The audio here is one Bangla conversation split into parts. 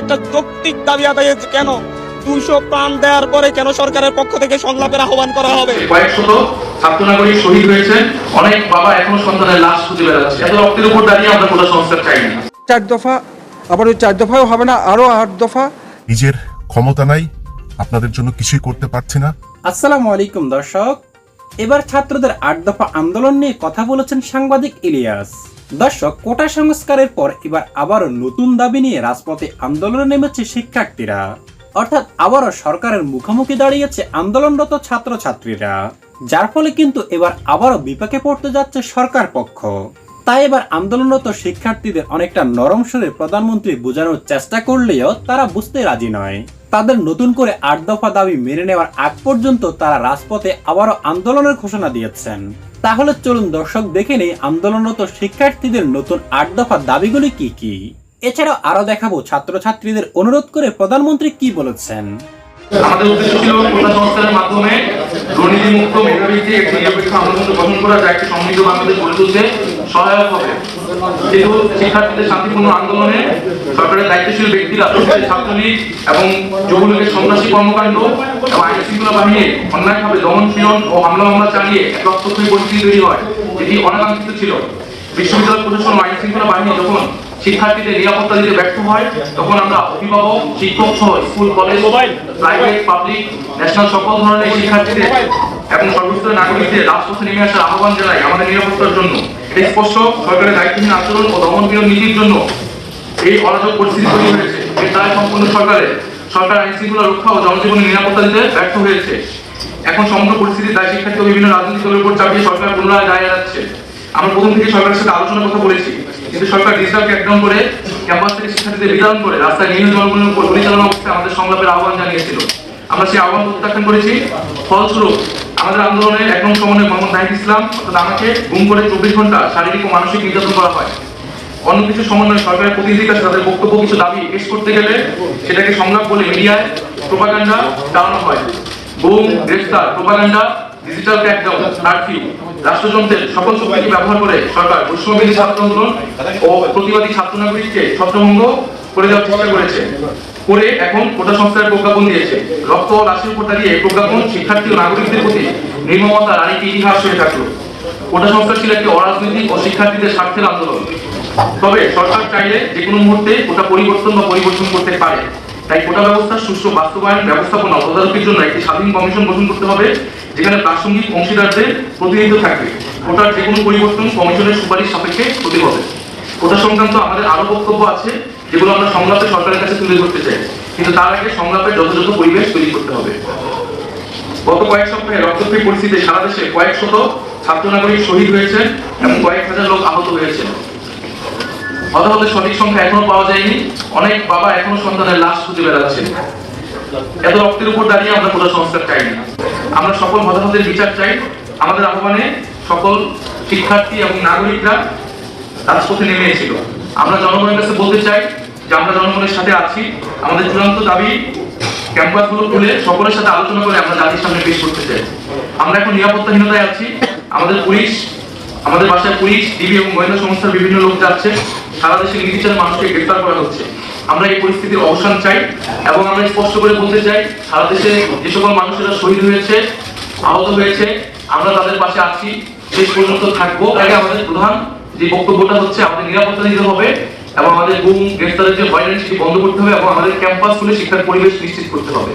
একটা যৌক্তিক দাবি আদায়ে কেন? দুইশো প্রাণ দেওয়ার পরে কেন সরকারের পক্ষ থেকে সংলাপের আহ্বান করা হবে? কয়েক শত ছাত্র নাগরিক শহীদ হয়েছে অনেক বাবা এখনও সন্তানের লাশ খুঁজে বেড়াচ্ছে। এত রক্তের উপর দাঁড়িয়ে আমরা কোটা সংস্কার চাই না চার দফা আবার ওই চার দফাও হবে না আরও আট দফা। নিজের ক্ষমতা নাই আপনাদের জন্য কিছুই করতে পারছি না। আসসালামু আলাইকুম দর্শক এবার ছাত্রদের আট দফা আন্দোলন নিয়ে কথা বলেছেন সাংবাদিক ইলিয়াস। দর্শক, কোটা সংস্কারের পর এবার আবারও নতুন দাবি নিয়ে রাজপথে আন্দোলনে নেমেছে শিক্ষার্থীরা। অর্থাৎ আবারও সরকারের মুখোমুখি দাঁড়িয়েছে আন্দোলনরত ছাত্রছাত্রীরা। যার ফলে কিন্তু এবার আবারও বিপাকে পড়তে যাচ্ছে সরকার পক্ষ। তাই এবার আন্দোলনরত শিক্ষার্থীদের অনেকটা নরম সুরে প্রধানমন্ত্রী বোঝানোর চেষ্টা করলেও তারা বুঝতে রাজি নয়। তাদের নতুন করে আট দফা দাবি মেনে নেওয়ার আগ পর্যন্ত তারা রাজপথে আবারও আন্দোলনের ঘোষণা দিয়েছেন। তাহলে চলুন দর্শক দেখে নেই আন্দোলনরত শিক্ষার্থীদের নতুন আট দফা দাবিগুলি কি কি? এছাড়াও আরও দেখাবো ছাত্রছাত্রীদের অনুরোধ করে প্রধানমন্ত্রী কি বলেছেন? আমাদের উদ্দেশ্য ছিল মাধ্যমে দুর্নীতি মুক্ত মেধাবৃত্তি একটি নিরপেক্ষ আন্দোলন গঠন করা, যা একটি সমৃদ্ধ বাংলাদেশ গড়ে তুলতে সহায়ক হবে। যেহেতু শিক্ষার্থীদের শান্তিপূর্ণ আন্দোলনে সরকারের দায়িত্বশীল ব্যক্তিরা ছাত্রলীগ এবং যুবলীগের সন্ত্রাসী কর্মকাণ্ড এবং আইন শৃঙ্খলা বাহিনীর অন্যায়ভাবে দমন পীড়ন ও হামলা মামলা চালিয়ে এক রক্তক্ষয়ী পরিস্থিতি তৈরি হয় যেটি অনাকাঙ্ক্ষিত ছিল। বিশ্ববিদ্যালয় প্রশাসন আইন শৃঙ্খলা বাহিনী যখন শিক্ষার্থীদের নিরাপত্তা দিতে ব্যর্থ হয়, তখন আমরা অভিভাবক, শিক্ষক সহ school, college private public national সকল ধরনের শিক্ষার্থীদের এবং সর্বস্তরের নাগরিকদের রাজপথে নেমে আসার আহ্বান জানাই আমাদের নিরাপত্তার জন্য। এটি স্পষ্ট সরকারের দায়িত্বহীন আচরণ ও দমন পীড়ন নীতির জন্য এই অরাজক পরিস্থিতি তৈরি হয়েছে। এর দায় সম্পূর্ণ সরকারের। সরকার আইন শৃঙ্খলা রক্ষা ও জনজীবনের নিরাপত্তা দিতে ব্যর্থ হয়েছে। এখন সমগ্র পরিস্থিতি দায় শিক্ষার্থী বিভিন্ন রাজনৈতিক দলের উপর চাপিয়ে সরকার পুনরায় দায় এড়াচ্ছে। আমরা প্রথম থেকে সরকারের সাথে আলোচনার কথা বলেছি, কিন্তু সরকার ডিজিটাল ক্যাকডাউন করে ক্যাম্পাস থেকে শিক্ষার্থীদের বিতরণ করে রাস্তায় নিম্ন জনগণের উপর পরিচালনা অবস্থায় আমাদের সংলাপের আহ্বান জানিয়েছিল। আমরা সেই আহ্বান প্রত্যাখ্যান করেছি। ফলস্বরূপ, আমাদের আন্দোলনে এক নং সমন্বয় মোহাম্মদ নাহিদ ইসলাম অর্থাৎ আমাকে গুম করে চব্বিশ ঘণ্টা শারীরিক ও মানসিক নির্যাতন করা হয়। অন্য কিছু সমন্বয় সরকারের প্রতিনিধির কাছে তাদের বক্তব্য, কিছু দাবি পেশ করতে গেলে সেটাকে সংলাপ বলে মিডিয়ায় প্রোপাগান্ডা চালানো হয়। বুম গ্রেফতার প্রোপাগান্ডা ডিজিটাল ক্র্যাকডাউন কারফিউ রাষ্ট্রযন্ত্রের সকল শক্তিকে ব্যবহার করে সরকার বৈষম্যবিধি ছাত্র আন্দোলন ও প্রতিবাদী ছাত্র নাগরিককে ছত্রভঙ্গ করে দেওয়ার চেষ্টা করেছে। করে এখন কোটা সংস্কারের প্রজ্ঞাপন দিয়েছে। রক্ত ও লাশের উপর দাঁড়িয়ে প্রজ্ঞাপন শিক্ষার্থী ও নাগরিকদের প্রতি নির্মমতার আরেকটি ইতিহাস হয়ে থাকল। কোটা সংস্কার ছিল একটি অরাজনৈতিক ও শিক্ষার্থীদের স্বার্থের আন্দোলন। তবে সরকার চাইলে যে কোনো মুহূর্তে কোটা পরিবর্তন বা পরিবর্তন করতে পারে। তাই কোটা ব্যবস্থার সুষ্ঠু বাস্তবায়ন, ব্যবস্থাপনা তদারকির জন্য একটি স্বাধীন কমিশন গঠন করতে হবে, যেখানে প্রাসঙ্গিক অংশীদারদের প্রতিনিধিত্ব থাকবে। কোটার যে কোনো পরিবর্তন কমিশনের সুপারিশ সাপেক্ষে হতে হবে। কোটা সংক্রান্ত আমাদের আরও বক্তব্য আছে, যেগুলো আমরা সংলাপে সরকারের কাছে তুলে ধরতে চাই। কিন্তু তার আগে সংলাপের যথাযথ পরিবেশ তৈরি করতে হবে। গত কয়েক সপ্তাহে রক্তক্ষয়ী পরিস্থিতিতে সারা দেশে কয়েক শত ছাত্র নাগরিক শহীদ হয়েছেন এবং কয়েক হাজার লোক আহত হতাহতের সঠিক সংখ্যা এখনও পাওয়া যায়নি। অনেক বাবা এখনও সন্তানের লাশ খুঁজে বেড়াচ্ছেন এত রক্তের উপর দাঁড়িয়ে আমরা কোটা সংস্কার চাই না। আমরা সকল হতাহতের বিচার চাই। আমাদের আহ্বানে সকল শিক্ষার্থী এবং নাগরিকরা রাজপথে নেমে এসেছিল। আমরা জনগণের কাছে বলতে চাই যে আমরা জনগণের সাথে আছি। আমাদের চূড়ান্ত দাবি ক্যাম্পাসগুলো খুলে সকলের সাথে আলোচনা করে আমরা জাতির সামনে পেশ করতে চাই। আমরা এখন নিরাপত্তাহীনতায় আছি। আমাদের পুলিশ, আমাদের বাসায় পুলিশ, ডিবি এবং গোয়েন্দা সংস্থার বিভিন্ন লোক যাচ্ছে। সারা দেশে নির্বিচারে মানুষকে গ্রেফতার করা হচ্ছে। আমরা এই পরিস্থিতির অবসান চাই এবং আমরা স্পষ্ট করে বলতে চাই, সারা দেশে যে সকল মানুষেরা শহীদ হয়েছে, আহত হয়েছে, আমরা তাদের পাশে আছি, শেষ পর্যন্ত থাকব। আগে আমাদের প্রধান যে বক্তব্যটা হচ্ছে, আমাদের নিরাপত্তা দিতে হবে এবং আমাদের গুম, গ্রেফতারের যে ভয়লেন্স সেটি বন্ধ করতে হবে এবং আমাদের ক্যাম্পাস খুলে শিক্ষার পরিবেশ নিশ্চিত করতে হবে।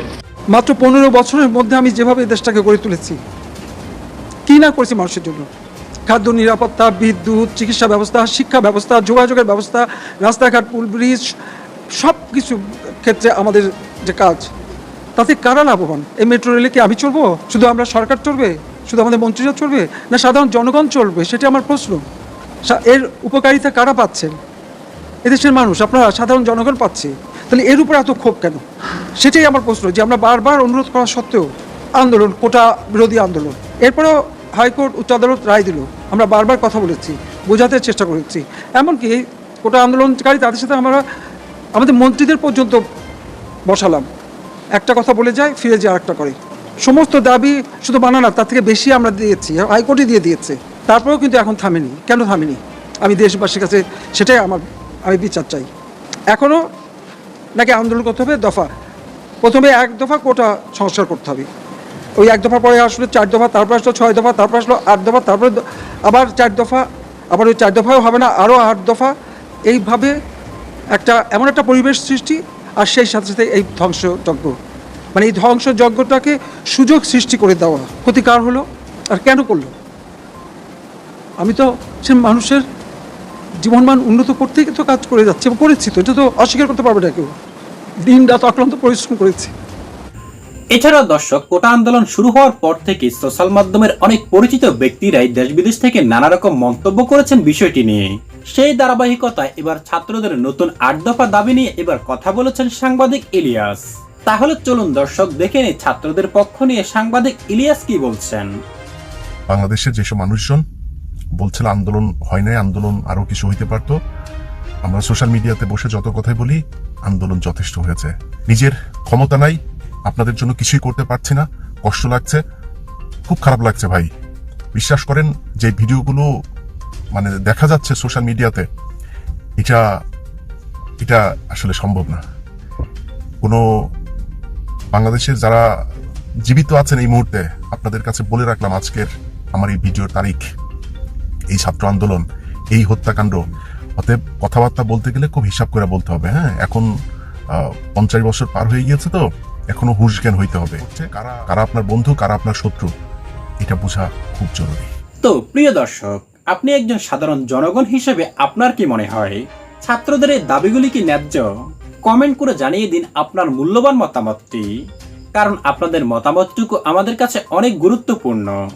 মাত্র পনেরো বছরের মধ্যে আমি যেভাবে দেশটাকে গড়ে তুলেছি, কি না করেছি মানুষের জন্য? খাদ্য নিরাপত্তা, বিদ্যুৎ, চিকিৎসা ব্যবস্থা, শিক্ষা ব্যবস্থা, যোগাযোগের ব্যবস্থা, রাস্তাঘাট, পুল, ব্রিজ, সব কিছু ক্ষেত্রে আমাদের যে কাজ, তাতে কারা লাভবান? এই মেট্রো রেলে কি আমি চলবো? শুধু আমরা সরকার চলবে? শুধু আমাদের মন্ত্রীরা চলবে? না সাধারণ জনগণ চলবে? সেটা আমার প্রশ্ন। এর উপকারিতা কারা পাচ্ছেন? এদেশের মানুষ, আপনারা সাধারণ জনগণ পাচ্ছে। তাহলে এর উপর এত ক্ষোভ কেন? সেটাই আমার প্রশ্ন, যে আমরা বারবার অনুরোধ করা সত্ত্বেও আন্দোলন, কোটা বিরোধী আন্দোলন। এরপরেও হাইকোর্ট উচ্চ আদালত রায় দিল। আমরা বারবার কথা বলেছি, বোঝাতে চেষ্টা করেছি। এমনকি কোটা আন্দোলনকারী তাদের সাথে আমরা, আমাদের মন্ত্রীদের পর্যন্ত বসালাম। একটা কথা বলে যায়, ফিরে যায় আরেকটা করে। সমস্ত দাবি শুধু বানা না তার থেকে বেশি আমরা দিয়েছি, হাইকোর্টই দিয়ে দিয়েছে। তারপরেও কিন্তু এখন থামেনি। কেন থামেনি? আমি দেশবাসীর কাছে সেটাই আমার, আমি বিচার চাই। এখনও নাকি আন্দোলন করতে হবে দফা। প্রথমে এক দফা কোটা সংস্কার করতে হবে। ওই এক দফা পরে আসলো, চার দফা, তারপর আসলো, ছয় দফা, তারপর আসলো, আট দফা, তারপরে আবার চার দফা, আবার ওই চার দফাও হবে না, আরও আট দফা। এইভাবে একটা, এমন একটা পরিবেশ সৃষ্টি, আর সেই সাথে সাথে এই ধ্বংসযজ্ঞ। মানে এই ধ্বংসযজ্ঞটাকে সুযোগ সৃষ্টি করে দেওয়া। ক্ষতিকার হলো, আর কেন করল? আমি তো সে মানুষের জীবনমান উন্নত করতেই তো কাজ করে যাচ্ছে, এবং করেছি তো, এটা তো অস্বীকার করতে পারবে না কেউ। দিন রাত অক্লান্ত পরিশ্রম করেছি। এছাড়াও দর্শক, কোটা আন্দোলন শুরু হওয়ার পর থেকে সোশ্যাল মাধ্যমের অনেক পরিচিত ব্যক্তিরাই দেশ বিদেশ থেকে নানা রকম মন্তব্য করেছেন বিষয়টি নিয়ে। সেই ধারাবাহিকতায় এবার ছাত্রদের নতুন আট দফা দাবি নিয়ে এবার কথা বলেছেন সাংবাদিক ইলিয়াস। তাহলে চলুন দর্শক, দেখে নিই ছাত্রদের পক্ষ নিয়ে সাংবাদিক ইলিয়াস কি বলছেন। বাংলাদেশের যেসব মানুষজন বলছিল আন্দোলন হয় নাই, আন্দোলন আরও কিছু হইতে পারতো, আমরা সোশ্যাল মিডিয়াতে বসে যত কথাই বলি, আন্দোলন যথেষ্ট হয়েছে। নিজের ক্ষমতা নাই আপনাদের জন্য কিছুই করতে পারছি না। কষ্ট লাগছে। খুব খারাপ লাগছে ভাই। বিশ্বাস করেন, যে ভিডিওগুলো মানে দেখা যাচ্ছে সোশ্যাল মিডিয়াতে, এটা এটা আসলে সম্ভব না। কোনো বাংলাদেশের যারা জীবিত আছেন এই মুহূর্তে, আপনাদের কাছে বলে রাখলাম আজকের আমার এই ভিডিওর তারিখ। এই ছাত্র আন্দোলন, এই হত্যাকাণ্ড। অতএব কথাবার্তা বলতে গেলে খুব হিসাব করে বলতে হবে হ্যাঁ? এখন পঞ্চাশ বছর পার হয়ে গিয়েছে তো। এখনও হুশ জ্ঞান হইতে হবে। কারা? কারা আপনার বন্ধু কারা আপনার শত্রু এটা বোঝা খুব জরুরি। তো প্রিয় দর্শক আপনি একজন সাধারণ জনগণ হিসেবে আপনার কি মনে হয়? ছাত্রদের এই দাবিগুলি কি ন্যায্য? কমেন্ট করে জানিয়ে দিন আপনার মূল্যবান মতামতটি। কারণ আপনাদের মতামতটুকু আমাদের কাছে অনেক গুরুত্বপূর্ণ।